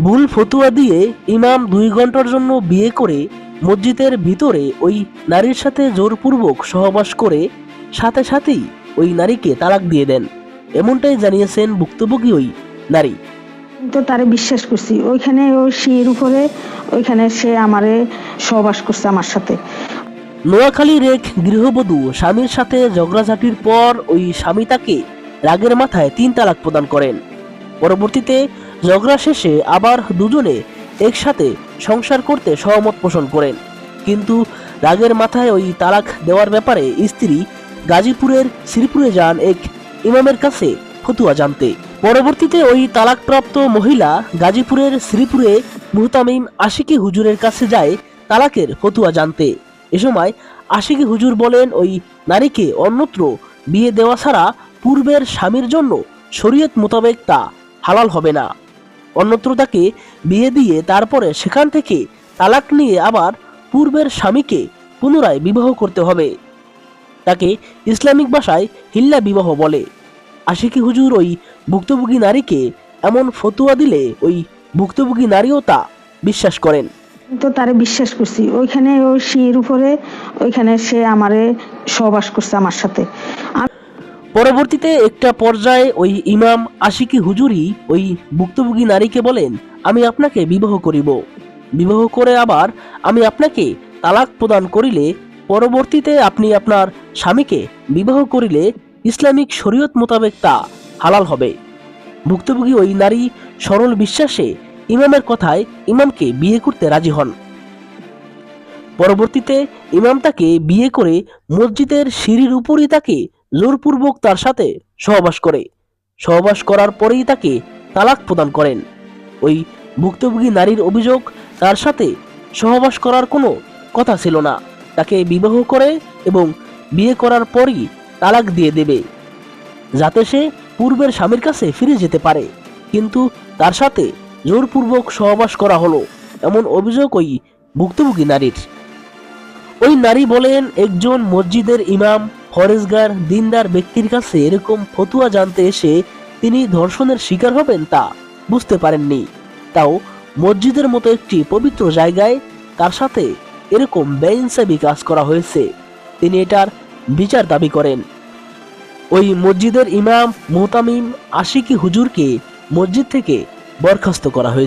ভুল ফতুয়া দিয়ে ইমাম দুই ঘণ্টার জন্য বিয়ে করে মসজিদের ভিতরে ওই নারীর সাথে জোরপূর্বক সহবাস করে সাথে সাথেই ওই নারীকে তালাক দিয়ে দেন। এমনটাই জানিয়েছেন ভুক্তভোগী ওই নারী। তো তারে বিশ্বাস করছি। ওইখানে ওই সিঁড়ির উপরে ওইখানে সে আমারে সহবাস করছে আমার সাথে। নোয়াখালীর এক গৃহবধূ স্বামীর সাথে ঝগড়াঝাটির পর ওই স্বামী তাকে রাগের মাথায় তিন তালাক প্রদান করেন। পরবর্তীতে ঝগড়া শেষে আবার দুজনে একসাথে সংসার করতে সহমত পোষণ করেন। কিন্তু রাগের মাথায় ওই তালাক দেওয়ার ব্যাপারে স্ত্রী গাজীপুরের শ্রীপুরে যান এক ইমামের কাছে ফতুয়া জানতে। পরবর্তীতে ওই তালাকপ্রাপ্ত মহিলা গাজীপুরের শ্রীপুরে মুহতামিম আশিকি হুজুরের কাছে যায় তালাকের ফতুয়া জানতে। এ সময় আশিকি হুজুর বলেন, ওই নারীকে অন্যত্র বিয়ে দেওয়া ছাড়া পূর্বের স্বামীর জন্য শরীয়ত মোতাবেক তা হালাল হবে না। অন্যত্র তাকে বিয়ে দিয়ে তারপরে সেখান থেকে তালাক নিয়ে আবার পূর্বের স্বামীকে পুনরায় বিবাহ করতে হবে। তাকে ইসলামিক ভাষায় হিল্লা বিবাহ বলে। আশিকি হুজুর ওই ভুক্তভোগী নারীকে এমন ফতুয়া দিলে ওই ভুক্তভোগী নারীও তা বিশ্বাস করেন। তো তারে বিশ্বাস করছি। ওইখানে ওই সিঁড়ির উপরে ওইখানে সে আমারে সহবাস করছে আমার সাথে। পরবর্তীতে একটা পর্যায়ে ওই ইমাম আশিকি হুজুরি ওই ভুক্তভোগী নারীকে বলেন, আমি আপনাকে বিবাহ করিব। বিবাহ করে আবার আমি আপনাকে তালাক প্রদান করিলে পরবর্তীতে আপনি আপনার স্বামীকে বিবাহ করিলে ইসলামিক শরীয়ত মোতাবেক তা হালাল হবে। ভুক্তভোগী ওই নারী সরল বিশ্বাসে ইমামের কথায় ইমামকে বিয়ে করতে রাজি হন। পরবর্তীতে ইমাম তাকে বিয়ে করে মসজিদের সিঁড়ির উপরই তাকে জোরপূর্বক তার সাথে সহবাস করে। সহবাস করার পরেই তাকে তালাক প্রদান করেন। ওই ভুক্তভোগী নারীর অভিযোগ তার সাথে সহবাস করার কোনো কথা ছিল না। তাকে বিবাহ করে এবং বিয়ে করার পরই তালাক দিয়ে দেবে, যাতে সে পূর্বের স্বামীর কাছে ফিরে যেতে পারে। কিন্তু তার সাথে জোরপূর্বক সহবাস করা হলো, এমন অভিযোগ ওই ভুক্তভোগী নারীর। ওই নারী বলেন, একজন মসজিদের ইমাম ফরেজগার দিনদার ব্যক্তির কাছে এরকম ফতুয়া জানতে এসে তিনি ধর্ষণের শিকার হবেন তা বুঝতে পারেননি। তাও মসজিদের মতো একটি পবিত্র জায়গায় তার সাথে এরকম বেইনসাবি কাজ করা হয়েছে। তিনি এটার বিচার দাবি করেন। ওই মসজিদের ইমাম মোহতামিম আশিকি হুজুরকে মসজিদ থেকে বরখাস্ত করা হয়েছে।